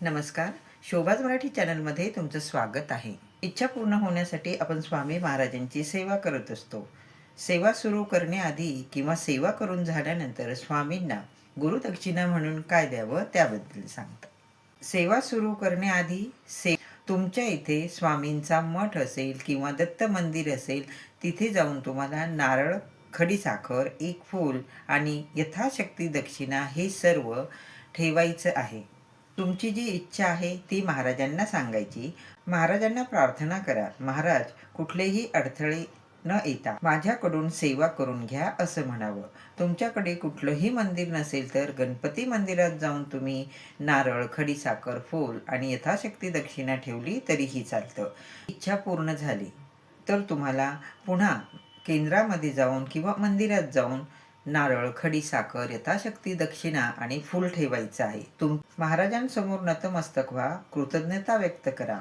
नमस्कार. शोभाज मराठी चॅनलमध्ये तुमचं स्वागत आहे. इच्छा पूर्ण होण्यासाठी आपण स्वामी महाराजांची सेवा करत असतो. सेवा सुरू करण्याआधी किंवा सेवा करून झाल्यानंतर स्वामींना गुरुदक्षिणा म्हणून काय द्यावं त्याबद्दल सांगतात. सेवा सुरू करण्याआधी से तुमच्या इथे स्वामींचा मठ असेल किंवा दत्त मंदिर असेल तिथे जाऊन तुम्हाला नारळ खडीसाखर एक फूल आणि यथाशक्ती दक्षिणा हे सर्व ठेवायचं आहे. तुमची जी इच्छा आहे ती महाराजांना सांगायची. महाराजांना प्रार्थना करा. महाराज कुठलेही अडथळे न येता माझ्याकडून सेवा करून घ्या असं म्हणावं. तुमच्याकडे कुठलंही मंदिर नसेल तर गणपती मंदिरात जाऊन तुम्ही नारळ खडीसाखर फूल आणि यथाशक्ती दक्षिणा ठेवली तरीही चालतं. इच्छा पूर्ण झाली तर तुम्हाला पुन्हा केंद्रामध्ये जाऊन किंवा मंदिरात जाऊन नारळ खडीसाखर यथाशक्ती दक्षिणा आणि फूल ठेवायचं आहे. तुम महाराजांसमोर नतमस्तक व्हा कृतज्ञता व्यक्त करा.